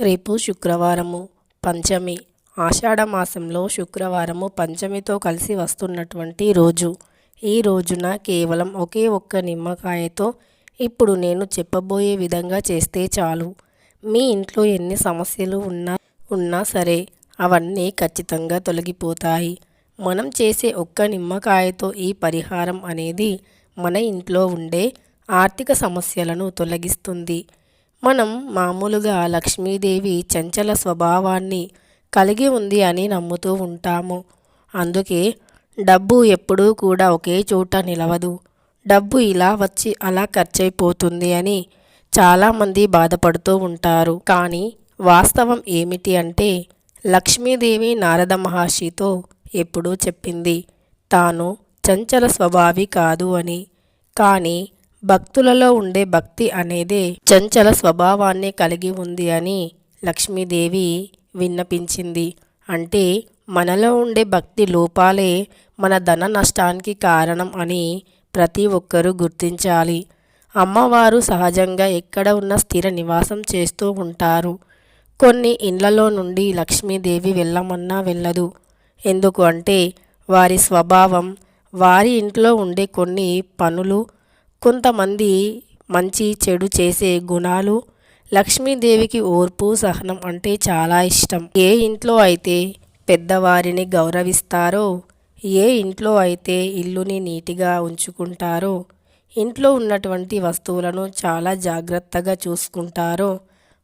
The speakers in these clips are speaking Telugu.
రేపు శుక్రవారము పంచమి. ఆషాఢ మాసంలో శుక్రవారము పంచమితో కలిసి వస్తున్నటువంటి రోజు. ఈ రోజున కేవలం ఒకే ఒక్క నిమ్మకాయతో ఇప్పుడు నేను చెప్పబోయే విధంగా చేస్తే చాలు. మీ ఇంట్లో ఎన్ని సమస్యలు ఉన్నా ఉన్నా సరే అవన్నీ ఖచ్చితంగా తొలగిపోతాయి. మనం చేసే ఒక్క నిమ్మకాయతో ఈ పరిహారం అనేది మన ఇంట్లో ఉండే ఆర్థిక సమస్యలను తొలగిస్తుంది. మనం మామూలుగా లక్ష్మీదేవి చంచల స్వభావాన్ని కలిగి ఉంది అని నమ్ముతూ ఉంటాము. అందుకే డబ్బు ఎప్పుడూ కూడా ఒకే చోట నిలవదు. డబ్బు ఇలా వచ్చి అలా ఖర్చయిపోతుంది అని చాలామంది బాధపడుతూ ఉంటారు. కానీ వాస్తవం ఏమిటి అంటే లక్ష్మీదేవి నారద మహర్షితో ఎప్పుడూ చెప్పింది తాను చంచల స్వభావి కాదు అని. కానీ భక్తులలో ఉండే భక్తి అనేదే చంచల స్వభావాన్ని కలిగి ఉంది అని లక్ష్మీదేవి విన్నపించింది. అంటే మనలో ఉండే భక్తి లోపాలే మన ధన నష్టానికి కారణం అని ప్రతి ఒక్కరూ గుర్తించాలి. అమ్మవారు సహజంగా ఎక్కడ ఉన్న స్థిర నివాసం చేస్తూ ఉంటారు. కొన్ని ఇండ్లలో నుండి లక్ష్మీదేవి వెళ్ళమన్నా వెళ్ళదు. ఎందుకు అంటే వారి స్వభావం వారి ఇంట్లో ఉండే కొన్ని పనులు కొంతమంది మంచి చెడు చేసే గుణాలు లక్ష్మీదేవికి ఓర్పు సహనం అంటే చాలా ఇష్టం. ఏ ఇంట్లో అయితే పెద్దవారిని గౌరవిస్తారో ఏ ఇంట్లో అయితే ఇల్లుని నీటిగా ఉంచుకుంటారో ఇంట్లో ఉన్నటువంటి వస్తువులను చాలా జాగ్రత్తగా చూసుకుంటారో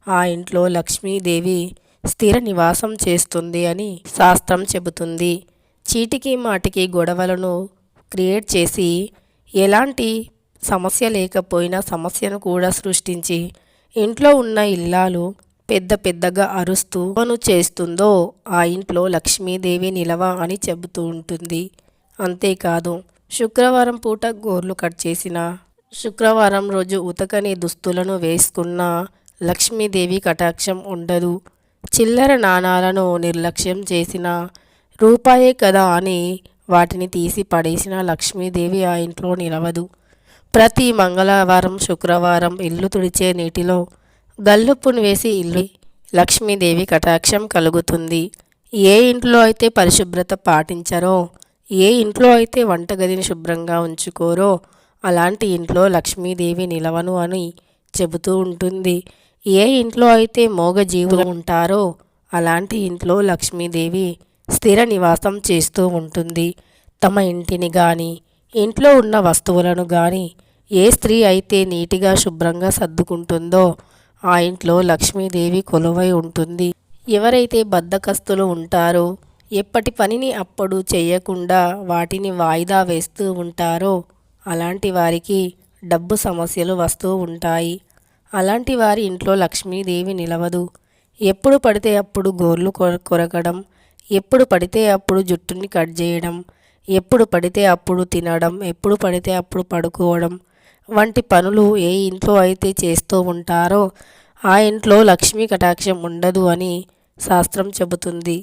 ఆ ఇంట్లో లక్ష్మీదేవి స్థిర నివాసం చేస్తుంది అని శాస్త్రం చెబుతుంది. చీటికి మాటికి గొడవలను క్రియేట్ చేసి ఎలాంటి సమస్య లేకపోయినా సమస్యను కూడా సృష్టించి ఇంట్లో ఉన్న ఇల్లాలు పెద్ద పెద్దగా అరుస్తూ పను చేస్తుందో ఆ ఇంట్లో లక్ష్మీదేవి నిలవ అని చెబుతూ ఉంటుంది. అంతేకాదు శుక్రవారం పూట గోర్లు కట్ చేసిన శుక్రవారం రోజు ఉతకని దుస్తులను వేసుకున్న లక్ష్మీదేవి కటాక్షం ఉండదు. చిల్లర నాణాలను నిర్లక్ష్యం చేసిన రూపాయే కదా అని వాటిని తీసి పడేసిన లక్ష్మీదేవి ఆ ఇంట్లో నిలవదు. ప్రతి మంగళవారం శుక్రవారం ఇల్లు తుడిచే నీటిలో గల్లుప్పును వేసి ఇల్లు లక్ష్మీదేవి కటాక్షం కలుగుతుంది. ఏ ఇంట్లో అయితే పరిశుభ్రత పాటించరో ఏ ఇంట్లో అయితే వంటగదిని శుభ్రంగా ఉంచుకోరో అలాంటి ఇంట్లో లక్ష్మీదేవి నిలవను అని చెబుతూ ఉంటుంది. ఏ ఇంట్లో అయితే మోగజీవులు ఉంటారో అలాంటి ఇంట్లో లక్ష్మీదేవి స్థిర నివాసం చేస్తూ ఉంటుంది. తమ ఇంటిని కానీ ఇంట్లో ఉన్న వస్తువులను కానీ ఏ స్త్రీ అయితే నీటిగా శుభ్రంగా సర్దుకుంటుందో ఆ ఇంట్లో లక్ష్మీదేవి కొలువై ఉంటుంది. ఎవరైతే బద్దకస్తులు ఉంటారో ఎప్పటి పనిని అప్పుడు చేయకుండా వాటిని వాయిదా వేస్తూ ఉంటారో అలాంటి వారికి డబ్బు సమస్యలు వస్తూ ఉంటాయి. అలాంటి వారి ఇంట్లో లక్ష్మీదేవి నిలవదు. ఎప్పుడు పడితే అప్పుడు గోర్లు కొరకడం ఎప్పుడు పడితే అప్పుడు జుట్టుని కట్ చేయడం ఎప్పుడు పడితే అప్పుడు తినడం ఎప్పుడు పడితే అప్పుడు పడుకోవడం వంటి పనులు ఏ ఇంట్లో అయితే చేస్తూ ఉంటారో ఆ ఇంట్లో లక్ష్మీ కటాక్షం ఉండదు అని శాస్త్రం చెబుతుంది.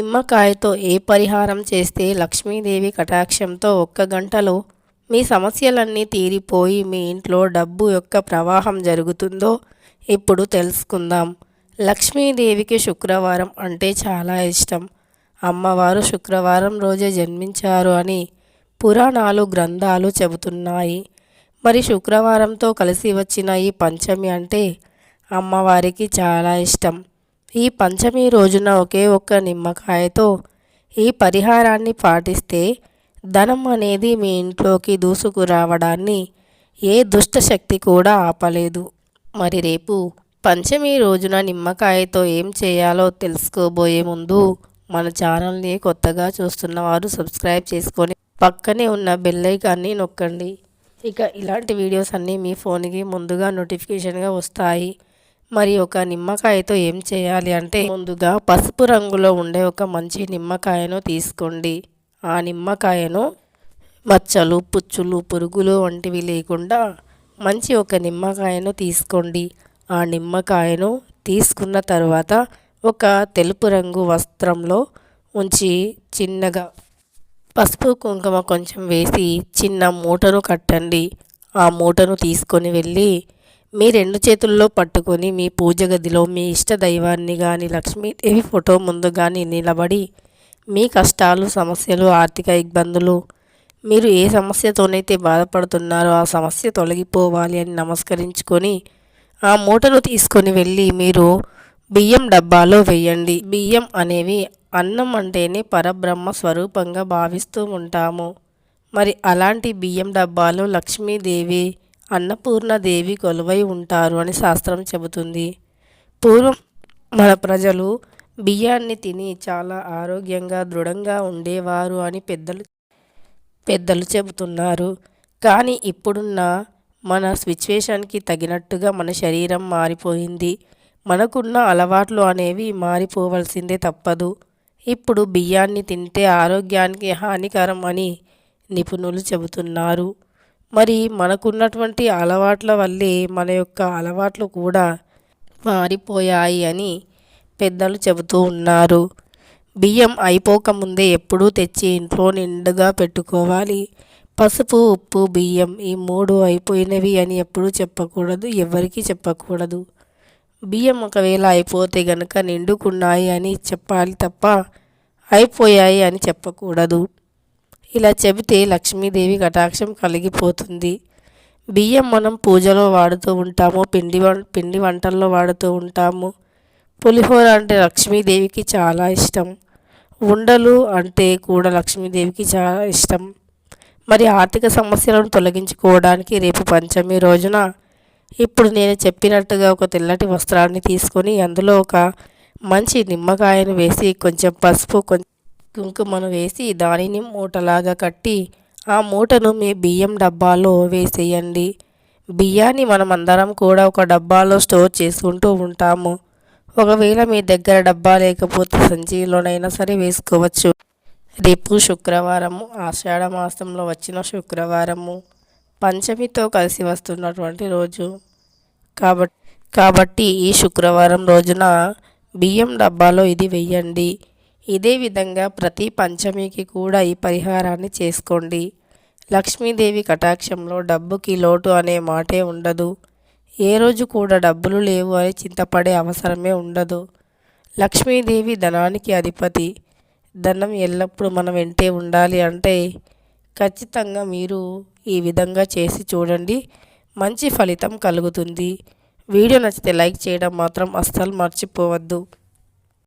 నిమ్మకాయతో ఏ పరిహారం చేస్తే లక్ష్మీదేవి కటాక్షంతో ఒక్క గంటలో మీ సమస్యలన్నీ తీరిపోయి మీ ఇంట్లో డబ్బు యొక్క ప్రవాహం జరుగుతుందో ఇప్పుడు తెలుసుకుందాం. లక్ష్మీదేవికి శుక్రవారం అంటే చాలా ఇష్టం. అమ్మవారు శుక్రవారం రోజే జన్మించారు అని పురాణాలు గ్రంథాలు చెబుతున్నాయి. మరి శుక్రవారంతో కలిసి వచ్చిన ఈ పంచమి అంటే అమ్మవారికి చాలా ఇష్టం. ఈ పంచమి రోజున ఒకే ఒక్క నిమ్మకాయతో ఈ పరిహారాన్ని పాటిస్తే ధనం అనేది మీ ఇంట్లోకి దూసుకురావడాన్ని ఏ దుష్ట శక్తి కూడా ఆపలేదు. మరి రేపు పంచమి రోజున నిమ్మకాయతో ఏం చేయాలో తెలుసుకోబోయే ముందు మన ఛానల్ని కొత్తగా చూస్తున్న వారు సబ్స్క్రైబ్ చేసుకొని పక్కనే ఉన్న బెల్లైకాన్ని నొక్కండి. ఇక ఇలాంటి వీడియోస్ అన్నీ మీ ఫోన్కి ముందుగా నోటిఫికేషన్గా వస్తాయి. మరి ఒక నిమ్మకాయతో ఏం చేయాలి అంటే ముందుగా పసుపు రంగులో ఉండే ఒక మంచి నిమ్మకాయను తీసుకోండి. ఆ నిమ్మకాయను మచ్చలు పుచ్చులు పురుగులు వంటివి లేకుండా మంచి ఒక నిమ్మకాయను తీసుకోండి. ఆ నిమ్మకాయను తీసుకున్న తర్వాత ఒక తెలుపు రంగు వస్త్రంలో ఉంచి చిన్నగా పసుపు కుంకుమ కొంచెం వేసి చిన్న మూటను కట్టండి. ఆ మూటను తీసుకొని వెళ్ళి మీ రెండు చేతుల్లో పట్టుకొని మీ పూజ గదిలో మీ ఇష్ట దైవాన్ని కానీ లక్ష్మీదేవి ఫోటో ముందు కానీ నిలబడి మీ కష్టాలు సమస్యలు ఆర్థిక ఇబ్బందులు మీరు ఏ సమస్యతోనైతే బాధపడుతున్నారో ఆ సమస్య తొలగిపోవాలి అని నమస్కరించుకొని ఆ మూటను తీసుకొని వెళ్ళి మీరు బియ్యం డబ్బాలో వేయండి. బియ్యం అనేవి అన్నం అంటేనే పరబ్రహ్మ స్వరూపంగా భావిస్తూ ఉంటాము. మరి అలాంటి బియ్యం డబ్బాలో లక్ష్మీదేవి అన్నపూర్ణదేవి కొలువై ఉంటారు అని శాస్త్రం చెబుతుంది. పూర్వం మన ప్రజలు బియ్యాన్ని తిని చాలా ఆరోగ్యంగా దృఢంగా ఉండేవారు అని పెద్దలు పెద్దలు చెబుతున్నారు. కానీ ఇప్పుడున్న మన సిచ్యువేషన్కి తగినట్టుగా మన శరీరం మారిపోయింది. మనకున్న అలవాట్లు అనేవి మారిపోవలసిందే తప్పదు. ఇప్పుడు బియ్యాన్ని తింటే ఆరోగ్యానికి హానికరం అని నిపుణులు చెబుతున్నారు. మరి మనకున్నటువంటి అలవాట్ల వల్లే మన యొక్క అలవాట్లు కూడా మారిపోయాయి అని పెద్దలు చెబుతూ ఉన్నారు. బియ్యం అయిపోకముందే ఎప్పుడూ తెచ్చి ఇంట్లో నిండుగా పెట్టుకోవాలి. పసుపు ఉప్పు బియ్యం ఈ మూడు అయిపోయినవి అని ఎప్పుడూ చెప్పకూడదు ఎవరికీ చెప్పకూడదు. బియ్యం ఒకవేళ అయిపోతే గనక నిండుకున్నాయి అని చెప్పాలి తప్ప అయిపోయాయి అని చెప్పకూడదు. ఇలా చెబితే లక్ష్మీదేవి కటాక్షం కలిగిపోతుంది. బియ్యం మనం పూజలో వాడుతూ ఉంటాము పిండి పిండి వంటల్లో వాడుతూ ఉంటాము. పులిహోర అంటే లక్ష్మీదేవికి చాలా ఇష్టం. ఉండలు అంటే కూడా లక్ష్మీదేవికి చాలా ఇష్టం. మరి ఆర్థిక సమస్యలను తొలగించుకోవడానికి రేపు పంచమి రోజున ఇప్పుడు నేను చెప్పినట్టుగా ఒక తెల్లటి వస్త్రాన్ని తీసుకొని అందులో ఒక మంచి నిమ్మకాయను వేసి కొంచెం పసుపు కొంచెం కుంకుమను వేసి దానిని మూటలాగా కట్టి ఆ మూటను మీ బియ్యం డబ్బాలో వేసేయండి. బియ్యాన్ని మనం అందరం కూడా ఒక డబ్బాలో స్టోర్ చేసుకుంటూ ఉంటాము. ఒకవేళ మీ దగ్గర డబ్బా లేకపోతే సంచిలోనైనా సరే వేసుకోవచ్చు. రేపు శుక్రవారము ఆషాఢ మాసంలో వచ్చిన శుక్రవారము పంచమితో కలిసి వస్తున్నటువంటి రోజు. కాబట్టి కాబట్టి ఈ శుక్రవారం రోజున బియ్యం డబ్బాలో ఇది వెయ్యండి ఇదే విధంగా ప్రతి పంచమికి కూడా ఈ పరిహారాన్ని చేసుకోండి. లక్ష్మీదేవి కటాక్షంలో డబ్బుకి లోటు అనే మాటే ఉండదు. ఏ రోజు కూడా డబ్బులు లేవు అని చింతపడే అవసరమే ఉండదు. లక్ష్మీదేవి ధనానికి అధిపతి. ధనం ఎల్లప్పుడూ మనం వెంటే ఉండాలి అంటే ఖచ్చితంగా మీరు ఈ విధంగా చేసి చూడండి. మంచి ఫలితం కలుగుతుంది. వీడియో నచ్చితే లైక్ చేయడం మాత్రం అస్సలు మర్చిపోవద్దు.